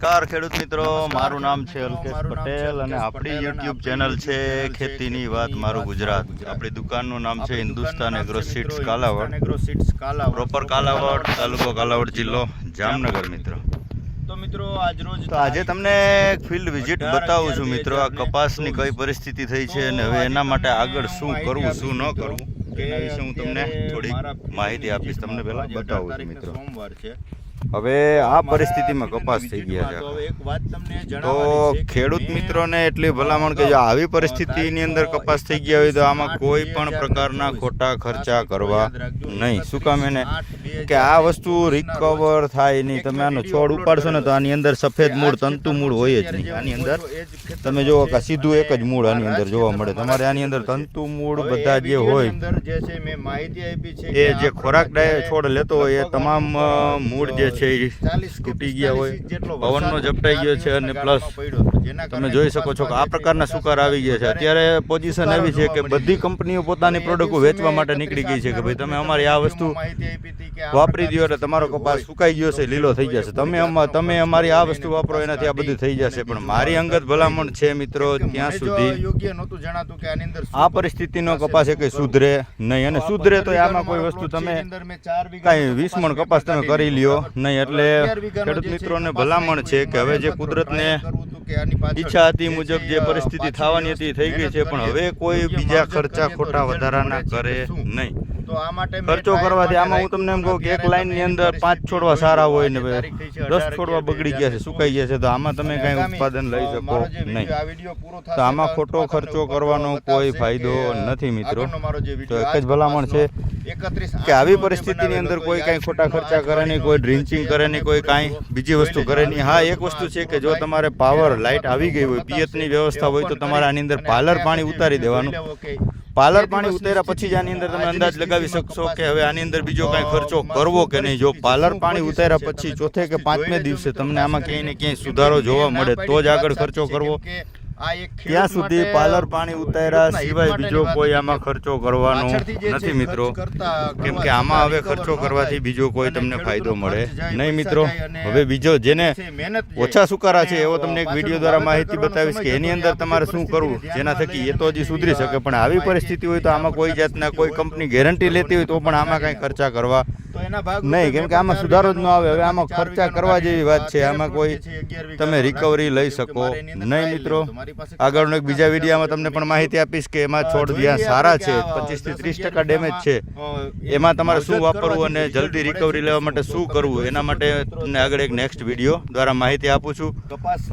નમસ્કાર ખેડૂત મિત્રો મારું નામ છે અલ્કેશ પટેલ અને આપણી યુટ્યુબ ચેનલ છે ખેતીની વાત મારું ગુજરાત. આપણી દુકાનનું નામ છે Hindustan agro seeds Kalavad agro seeds Kalavad proper Kalavad તાલુકો કાલાવડ જિલ્લો જામનગર મિત્રો. તો મિત્રો આજરોજ તો આજે તમને એક ફિલ્ડ વિઝિટ બતાવું છું મિત્રો આ કપાસની કઈ પરિસ્થિતિ થઈ છે અને હવે એના માટે આગળ શું કરવું શું ન કરવું એના વિશે હું તમને થોડીક માહિતી આપીશ તમને પહેલા બતાવું છું મિત્રો. સોમવાર છે. હવે આ પરિસ્થિતિમાં કપાસ થઈ ગયા છે. તો ખેડૂત મિત્રોને એટલી ભલામણ કે જો આવી પરિસ્થિતિની અંદર કપાસ થઈ ગયા હોય તો આમાં કોઈ પણ પ્રકારના ખોટા ખર્ચા કરવા નહીં. શું કામ એને કે આ વસ્તુ રિકવર થાય નહીં. તમે આનો છોડ ઉપાડશો ને તો આની અંદર સફેદ મૂળ તંતુ મૂળ હોય જ નહીં. આની અંદર તમે જુઓ કે સીધું એક જ મૂળ આની અંદર જોવા મળે. તમારે આની અંદર તંતુ મૂળ બધા જે હોય એ જે ખોરાક છોડ લેતો હોય એ તમામ મૂળ જે છે એ તૂટી ગયા હોય. 45 જેટલો પવનનો ઝપટાઈ ગયો છે અને પ્લસ તમે જોઈ શકો છો કે આ પ્રકારના સુકાર આવી ગયા છે. અત્યારે પોઝિશન એવી છે કે બધી કંપનીઓ પોતાની પ્રોડક્ટો વેચવા માટે નીકળી ગઈ છે કે ભાઈ તમે અમારી આ વસ્તુ વાપરી દો એટલે તમારો કપાસ સુકાઈ ગયો છે લીલો થઈ જશે. તમે તમે અમારી આ વસ્તુ વાપરો એનાથી આ બધું થઈ જશે. પણ મારી અંગત ભલામણ છે મિત્રો ત્યાં સુધી આ પરિસ્થિતિનો કપાસ એ કંઈ સુધરે નહીં અને સુધરે તો આમાં કોઈ વસ્તુ તમે કાંઈ વીસ મણ કપાસ તમે કરી લ્યો નહીં એટલે ખેડૂત મિત્રોને ભલામણ છે કે હવે જે કુદરતને ઈચ્છા હતી મુજબ જે પરિસ્થિતિ થવાની હતી થઈ ગઈ છે પણ હવે કોઈ બીજા ખર્ચા ખોટા વધારાના કરે નહીં. તો આ માટે ખર્ચો કરવાથી આમાં હું તમને એમ કહું કે એક લાઈનની અંદર પાંચ છોડવા સારા હોય ને દસ છોડવા બગડી ગયા છે સુકાઈ ગયા છે તો આમાં તમે કાંઈ ઉત્પાદન લઈ શકો નહીં. તો આમાં ખોટો ખર્ચો કરવાનો કોઈ ફાયદો નથી મિત્રો. તો એક જ ભલામણ છે કે આવી પરિસ્થિતિની અંદર કોઈ કાંઈ ખોટા ખર્ચા કરે નહીં કોઈ ડ્રિંચિંગ કરે નહીં કોઈ કાંઈ બીજી વસ્તુ કરે નહીં હા એક વસ્તુ છે કે જો તમારે પાવર લાઇટ આવી ગઈ હોય પિયતની વ્યવસ્થા હોય તો તમારે આની અંદર પાર્લર પાણી ઉતારી દેવાનું. પાર્લર પાણી ઉતાર્યા પછી જ આની અંદર તમે અંદાજ લગાવી શકશો કે હવે આની અંદર બીજો કાંઈ ખર્ચો કરવો કે નહીં? જો પાર્લર પાણી ઉતાર્યા પછી ચોથે કે પાંચમે દિવસે તમને આમાં ક્યાંય ને ક્યાંય સુધારો જોવા મળે તો જ આગળ ખર્ચો કરવો. ત્યાં સુધી પાર્લર પાણી ઉતાર્યા સિવાય બીજો કોઈ આમાં ખર્ચો કરવાનો નથી મિત્રો. કેમ કે આમાં હવે ખર્ચો કરવાથી બીજો કોઈ તમને ફાયદો મળે. નહીં મિત્રો? હવે બીજો જેને ઓછા સુકારા છે એવો તમને એક વીડિયો દ્વારા માહિતી બતાવીશ કે એની અંદર તમારે શું કરવું? જેના થકી એ તો હજી સુધરી શકે પણ આવી પરિસ્થિતિ હોય તો આમાં કોઈ જાતના કોઈ કંપની ગેરંટી લેતી હોય તો પણ આમાં કાંઈ ખર્ચા કરવા નહીં કેમ કે આમાં સુધારો જ ન આવે. હવે આમાં ખર્ચા કરવા જેવી વાત છે. આમાં કોઈ તમે રિકવરી લઈ શકો? નહીં મિત્રો. આગળનો એક બીજા વિડીયામાં તમને પણ માહિતી આપીશ કે એમાં છોડ જ્યાં સારા છે પચીસથી ત્રીસ ટકા ડેમેજ છે. એમાં તમારે શું વાપરવું અને જલ્દી રિકવરી લેવા માટે શું કરવું એના માટે તમને આગળ એક નેક્સ્ટ વીડિયો દ્વારા માહિતી આપું છું.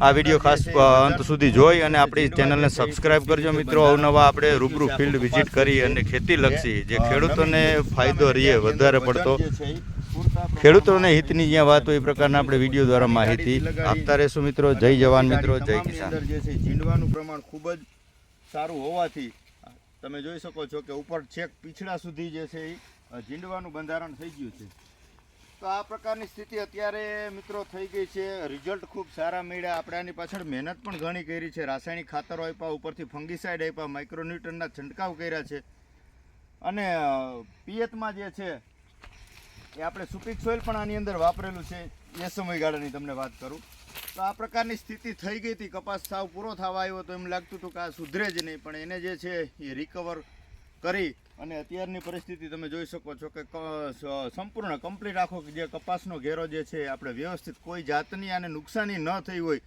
આ વીડિયો ખાસ અંત સુધી જોઈ અને આપણી ચેનલને સબસ્ક્રાઇબ કરજો મિત્રો. અવનવા આપણે રૂબરૂ ફિલ્ડ વિઝિટ કરી અને ખેતી લક્ષી જે ખેડૂતોને ફાયદો રહીએ વધારે પડતો ખેડૂતોને હિતની જ્યાં વાત હોય એ પ્રકારના આપણે વીડિયો દ્વારા માહિતી આપતા રહેશું મિત્રો. જય જવાન મિત્રો જય કિસાન. જે છે ઝીંડવાનું પ્રમાણ ખૂબ જ સારું હોવાથી તમે જોઈ શકો છો કે ઉપર છેક પીછડા સુધી જે છે એ ઝીંડવાનું બંધારણ થઈ ગયું છે. તો આ પ્રકારની સ્થિતિ અત્યારે મિત્રો થઈ ગઈ છે. રિઝલ્ટ ખૂબ સારા મળ્યા. આપણે આની પાછળ મહેનત પણ ઘણી કરી છે. રાસાયણિક ખાતરો આપ્યા ઉપરથી ફંગીસાઇડ આપ્યા માઇક્રોન્યુટનના છંટકાવ કર્યા છે. અને પિયતમાં જે છે એ આપણે સુપીક સોઇલ પણ આની અંદર વાપરેલું છે. એ સમયગાળાની તમને વાત કરું. તો આ પ્રકારની સ્થિતિ થઈ ગઈ હતી. કપાસ સાવ પૂરો થવા આવ્યો તો એમ લાગતું હતું કે આ સુધરે જ નહીં. પણ એને જે છે એ રિકવર કરી અને અત્યારની પરિસ્થિતિ તમે જોઈ શકો છો કે સંપૂર્ણ કમ્પ્લીટ આખો જે કપાસનો ઘેરો જે છે આપણે વ્યવસ્થિત કોઈ જાતની આને નુકસાની ન થઈ હોય.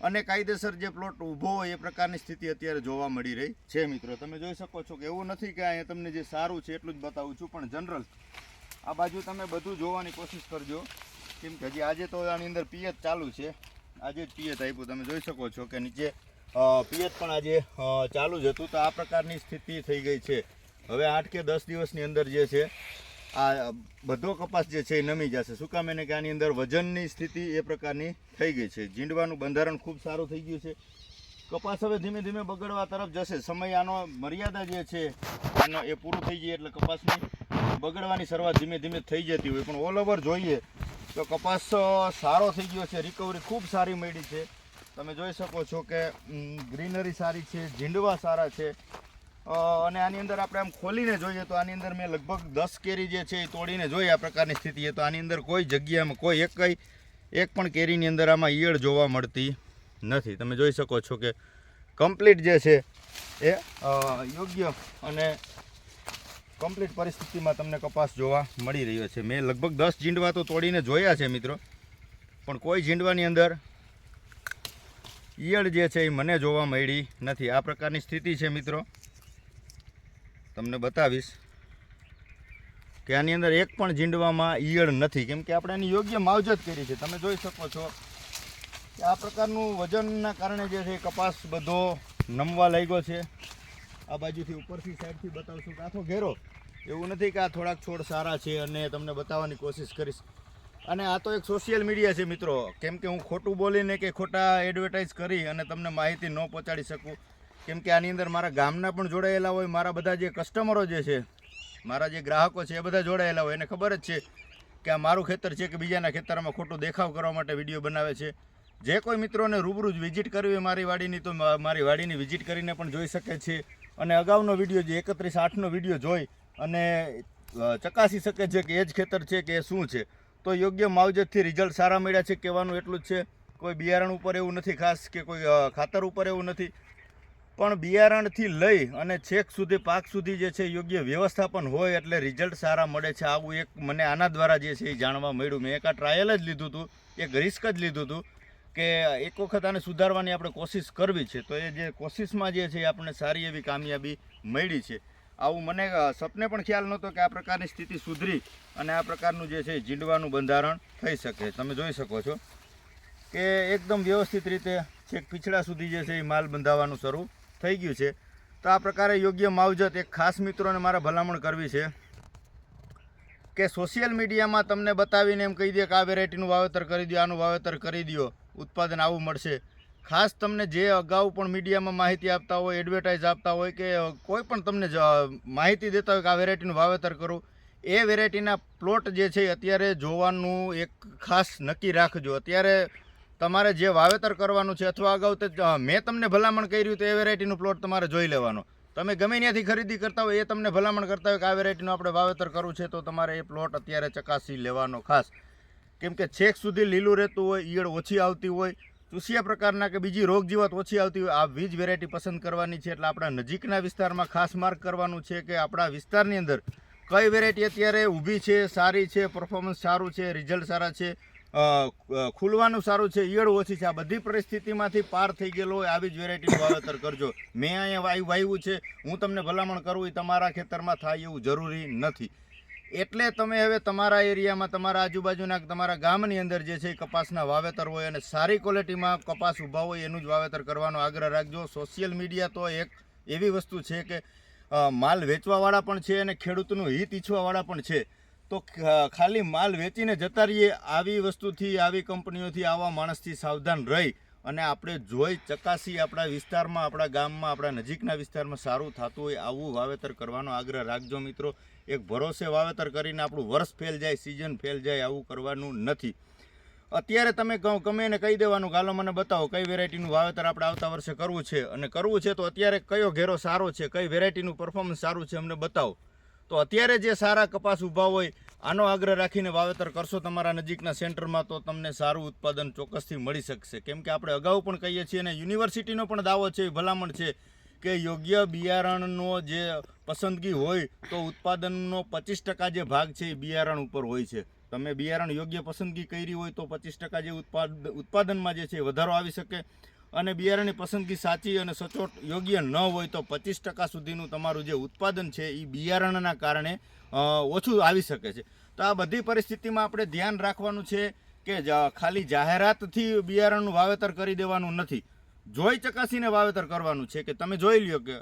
અને કાયદેસર જે પ્લોટ ઊભો હોય એ પ્રકારની સ્થિતિ અત્યારે જોવા મળી રહી છે મિત્રો. તમે જોઈ શકો છો કે એવું નથી કે અહીંયા તમને જે સારું છે એટલું જ બતાવું છું. પણ જનરલ આ બાજુ તમે બધું જોવાની કોશિશ કરજો. કેમ કે હજી આજે તો આની અંદર પિયત ચાલુ છે. આજે જ પિયત આપ્યું, તમે જોઈ શકો છો કે નીચે પિયત પણ આજે ચાલુ જ હતું. તો આ પ્રકારની સ્થિતિ થઈ ગઈ છે. હવે આઠ કે દસ દિવસની અંદર જે છે, આ બધો કપાસ જે છે એ નમી જશે. શું કામ એને કે આની અંદર વજનની સ્થિતિ એ પ્રકારની થઈ ગઈ છે. ઝીંડવાનું બંધારણ ખૂબ સારું થઈ ગયું છે. કપાસ હવે ધીમે ધીમે બગડવા તરફ જશે. સમય આનો મર્યાદા જે છે, એનો એ પૂરું થઈ જાય એટલે કપાસની બગડવાની શરૂઆત ધીમે ધીમે થઈ જતી હોય, પણ ઓલ ઓવર જોઈએ તો કપાસ સારો થઈ ગયો છે રિકવરી ખૂબ સારી મળી છે. તમે જોઈ શકો છો કે ગ્રીનરી સારી છે, ઝીંડવા સારા છે. અને આની અંદર આપણે આમ ખોલીને જોઈએ તો આની અંદર મેં લગભગ દસ કેરી જે છે એ તોડીને જોઈ આ પ્રકારની સ્થિતિ તો આની અંદર કોઈ જગ્યામાં કોઈ એક કઈ, એક પણ કેરીની અંદર આમાં ઈયળ જોવા મળતી નથી. તમે જોઈ શકો છો કે કમ્પ્લીટ જે છે એ યોગ્ય અને કમ્પ્લીટ પરિસ્થિતિમાં તમને કપાસ જોવા મળી રહ્યો છે. મેં લગભગ દસ જીંડવા તો તોડીને જોયા છે મિત્રો. પણ કોઈ ઝીંડવાની અંદર ઈયળ જે છે એ મને જોવા મળી નથી. આ પ્રકારની સ્થિતિ છે મિત્રો. તમને બતાવીશ કે આની અંદર એક પણ ઝીંડવામાં ઈયળ નથી. કેમ કે આપણે એની યોગ્ય માવજત કરી છે. તમે જોઈ શકો છો કે આ પ્રકારનું વજનના કારણે જે છે કપાસ બધો નમવા લાગ્યો છે. આ બાજુથી ઉપરથી સાઈડથી બતાવશું કે ઘેરો. એવું નથી કે આ થોડાક છોડ સારા છે અને તમને બતાવવાની કોશિશ કરીશ. અને આ તો એક સોશિયલ મીડિયા છે મિત્રો. કેમ કે હું ખોટું બોલીને કે ખોટા એડવર્ટાઇઝ કરી અને તમને માહિતી ન પહોંચાડી શકું. કેમ કે આની અંદર મારા ગામના પણ જોડાયેલા હોય, મારા બધા જે કસ્ટમરો જે છે, મારા જે ગ્રાહકો છે, એ બધા જોડાયેલા હોય. એને ખબર જ છે કે આ મારું ખેતર છે કે બીજાના ખેતરમાં ખોટું દેખાવ કરવા માટે વીડિયો બનાવે છે. જે કોઈ મિત્રોને રૂબરૂ વિઝિટ કરવી મારી વાડીની, તો મારી વાડીની વિઝિટ કરીને પણ જોઈ શકે છે. અને અગાઉનો વીડિયો જે એકત્રીસ આઠનો વીડિયો જોઈ અને ચકાસી શકે છે કે એ જ ખેતર છે કે એ શું છે. તો યોગ્ય માવજતથી રિઝલ્ટ સારા મળ્યા છે કહેવાનું એટલું જ છે. કોઈ બિયારણ ઉપર એવું નથી ખાસ કે કોઈ ખાતર ઉપર એવું નથી. પણ બિયારણથી લઈ અને છેક સુધી, પાક સુધી જે છે યોગ્ય વ્યવસ્થાપન હોય એટલે રિઝલ્ટ સારા મળે છે. આવું એક મને આના દ્વારા જે છે એ જાણવા મળ્યું. મેં એક આ ટ્રાયલ જ લીધું હતું. એક રિસ્ક જ લીધું હતું. કે એક વખત આને સુધારવાની આપણે કોશિશ કરવી છે, તો એ જે કોશિશમાં જે છે એ આપણને સારી એવી કામયાબી મળી છે. આવું મને સપને પણ ખ્યાલ નહોતો કે આ પ્રકારની સ્થિતિ સુધરી અને આ પ્રકારનું જે છે જીંડવાનું બંધારણ થઈ શકે. તમે જોઈ શકો છો કે એકદમ વ્યવસ્થિત રીતે છેક પીછડા સુધી જે છે એ માલ બંધાવવાનું શરૂ થઈ ગયું છે. તો આ પ્રકારે યોગ્ય માવજત એક ખાસ મિત્રોને મારે ભલામણ કરવી છે કે સોશિયલ મીડિયામાં તમને બતાવીને એમ કહી દે કે આ વેરાયટીનું વાવેતર કરી દો, આનું વાવેતર કરી દો. ઉત્પાદન આવું મળશે. ખાસ તમને જે અગાઉ પણ મીડિયામાં માહિતી આપતા હોય એડવર્ટાઇઝ આપતા હોય કે કોઈ પણ તમને માહિતી દેતા હોય કે આ વેરાયટીનું વાવેતર કરો, એ વેરાયટીના પ્લોટ જે છે અત્યારે જોવાનું એક ખાસ નક્કી રાખજો. અત્યારે તમારે જે વાવેતર કરવાનું છે અથવા અગાઉ તે મેં તમને ભલામણ કર્યું તો એ વેરાયટીનું પ્લોટ તમારે જોઈ લેવાનો. તમે ગમે ત્યાંથી ખરીદી કરતા હોય એ તમને ભલામણ કરતા હોય કે આ વેરાયટીનું આપણે વાવેતર કરવું છે તો તમારે એ પ્લોટ અત્યારે ચકાસી લેવાનો ખાસ. કેમ કે છેક સુધી લીલું રહેતું હોય, ઈયળ ઓછી આવતી હોય ચૂસિયા પ્રકારના કે બીજી રોગ જીવાત ઓછી આવતી હોય, આ વીજ વેરાયટી પસંદ કરવાની છે. એટલે આપણા નજીકના વિસ્તારમાં ખાસ માર્ક કરવાનું છે કે આપણા વિસ્તારની અંદર કઈ વેરાયટી અત્યારે ઊભી છે, સારી છે પરફોર્મન્સ સારું છે રિઝલ્ટ સારા છે ખુલવાનું સારું છે, ઈયળ ઓછી છે, આ બધી પરિસ્થિતિમાંથી પાર થઈ ગયેલો હોય, આવી જ વેરાયટીનું વાવેતર કરજો. મેં અહીંયા વાયુ વાવ્યું છે, હું તમને ભલામણ કરું, એ તમારા ખેતરમાં થાય એવું જરૂરી નથી. એટલે તમે હવે તમારા એરિયામાં, તમારા આજુબાજુના, તમારા ગામની અંદર જે છે કપાસના વાવેતર હોય અને સારી ક્વોલિટીમાં કપાસ ઊભા હોય એનું જ વાવેતર કરવાનો આગ્રહ રાખજો. સોશિયલ મીડિયા તો એક એવી વસ્તુ છે કે માલ વેચવાવાળા પણ છે અને ખેડૂતનું હિત ઈચ્છવાવાળા પણ છે. તો ખાલી માલ વેચીને જતા રહીએ, આવી વસ્તુથી, આવી કંપનીઓથી, આવા માણસથી સાવધાન રહી. અને આપણે જોઈ ચકાસી આપણા વિસ્તારમાં, આપણા ગામમાં, આપણા નજીકના વિસ્તારમાં સારું થતું હોય આવું વાવેતર કરવાનો આગ્રહ રાખજો મિત્રો. એક ભરોસે વાવેતર કરીને આપણું વર્ષ ફેલ જાય સિઝન ફેલ જાય આવું કરવાનું નથી. અત્યારે તમે ગમે એને કહી દેવાનું ગાલો મને બતાવો કઈ વેરાયટીનું વાવેતર આપણે આવતા વર્ષે કરવું છે? અને કરવું છે તો અત્યારે કયો ઘેરો સારો છે? કઈ વેરાયટીનું પરફોર્મન્સ સારું છે? અમને બતાવો. તો અત્યારે જે સારા કપાસ ઊભા હોય આનો આગ્રહ રાખીને વાવેતર કરશો તમારા નજીકના સેન્ટરમાં તો તમને સારું ઉત્પાદન ચોક્કસથી મળી શકશે. કેમ કે આપણે અગાઉ પણ કહીએ છીએ અને યુનિવર્સિટીનો પણ દાવો છે ભલામણ છે કે યોગ્ય બિયારણનો જે પસંદગી હોય તો ઉત્પાદનનો પચીસ ટકા જે ભાગ છે એ બિયારણ ઉપર હોય છે. તમે બિયારણ યોગ્ય પસંદગી કરી હોય તો પચીસ ટકા જે ઉત્પાદ, ઉત્પાદનમાં જે છે વધારો આવી શકે. અને બિયારણની પસંદગી સાચી અને સચોટ યોગ્ય ન હોય તો પચીસ ટકા સુધીનું તમારું જે ઉત્પાદન છે એ બિયારણના કારણે ઓછું આવી શકે છે. તો આ બધી પરિસ્થિતિમાં આપણે ધ્યાન રાખવાનું છે કે ખાલી જાહેરાતથી બિયારણનું વાવેતર કરી દેવાનું નથી. જોઈ ચકાસીને વાવેતર કરવાનું છે કે તમે જોઈ લ્યો કે,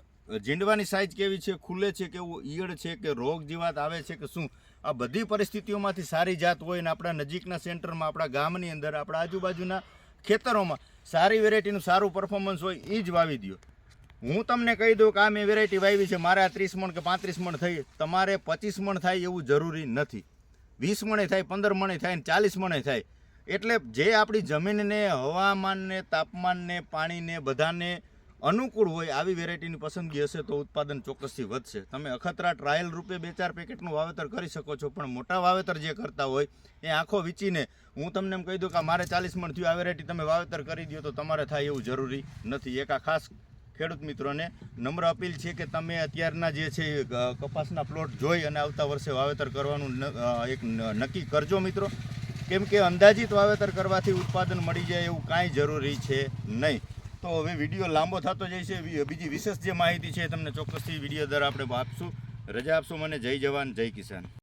ઝીંડવાની સાઇઝ કેવી છે ખુલે છે કેવું ઈયળ છે કે રોગ જીવાત આવે છે કે શું? આ બધી પરિસ્થિતિઓમાંથી સારી જાત હોય ને આપણા નજીકના સેન્ટરમાં, આપણા ગામની અંદર, આપણા આજુબાજુના ખેતરોમાં સારી વેરાયટીનું સારું પરફોર્મન્સ હોય એ જ વાવી દો હું તમને કહી દઉં કે આ મેં વેરાયટી વાવી છે, મારે આ ત્રીસ મણ કે પાંત્રીસ મણ થઈ, તમારે પચીસ મણ થાય એવું જરૂરી નથી. વીસ મણે થાય, પંદર મણે થાય ને ચાલીસ મણે થાય. એટલે જે આપણી જમીનને, હવામાનને, તાપમાનને, પાણીને બધાને અનુકૂળ હોય આવી વેરાયટીની પસંદગી હશે તો ઉત્પાદન ચોક્કસથી વધશે. તમે અખતરા ટ્રાયલ રૂપે બે ચાર પેકેટનું વાવેતર કરી શકો છો, પણ મોટા વાવેતર જે કરતા હોય એ આંખો વીચીને હું તમને એમ કહી દઉં કે મારે ચાલીસ મણ થયું, આ વેરાયટી તમે વાવેતર કરી દો તો તમારે થાય એવું જરૂરી નથી. એક આ ખાસ ખેડૂત મિત્રોને નમ્ર અપીલ છે કે તમે અત્યારના જે છે કપાસના પ્લોટ જોઈ અને આવતા વર્ષે વાવેતર કરવાનું એક નક્કી કરજો મિત્રો. કેમ કે અંદાજિત વાવેતર કરવાથી ઉત્પાદન મળી જાય એવું કાંઈ જરૂરી છે નહીં. તો હવે વીડિયો લાંબો થતો જાય છે. બીજી વિશેષ જે માહિતી છે તમને ચોક્કસથી વીડિયો દર આપણે આપશું. રજા આપશું મને. જય જવાન, જય કિસાન.